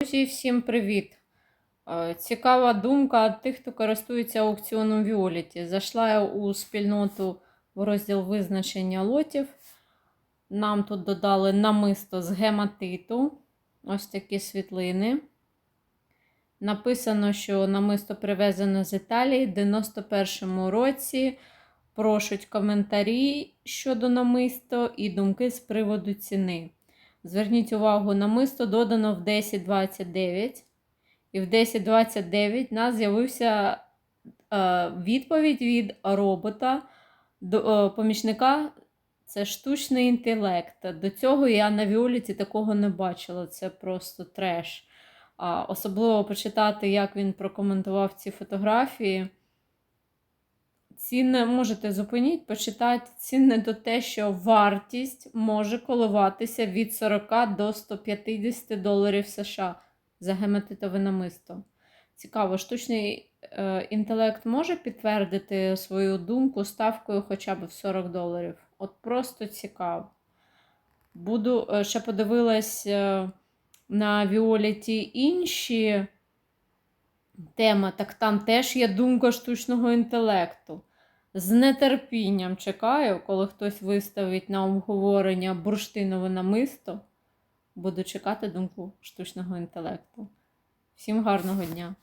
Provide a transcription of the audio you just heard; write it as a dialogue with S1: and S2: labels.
S1: Друзі, всім привіт! Е, Цікава думка тих, хто користується аукціоном Віоліті. Зайшла я у спільноту в розділ визначення лотів. Нам тут додали намисто з гематиту. Ось такі світлини. Написано, що намисто привезено з Італії в 91-му році. Прошуть коментарі щодо намисто і думки з приводу ціни. Зверніть увагу, намисто додано в 1029. І в 1029 у нас з'явився е, відповідь від робота до, е, помічника. Це штучний інтелект. До цього я на Віоліті такого не бачила. Це просто треш. Особливо почитати, як він прокоментував ці фотографії. Цінне можете зупиніть, почитати цінне до те, що вартість може коливатися від 40 до 150 доларів США за гематитове намисто. Цікаво, штучний е, інтелект може підтвердити свою думку ставкою хоча б в 40 доларів. От просто цікаво. Буду е, ще подивилась е, на Віоліті інші теми, так там теж є думка штучного інтелекту. З нетерпінням чекаю, коли хтось виставить на обговорення бурштинове намисто. Буду чекати думку штучного інтелекту. Всім гарного дня!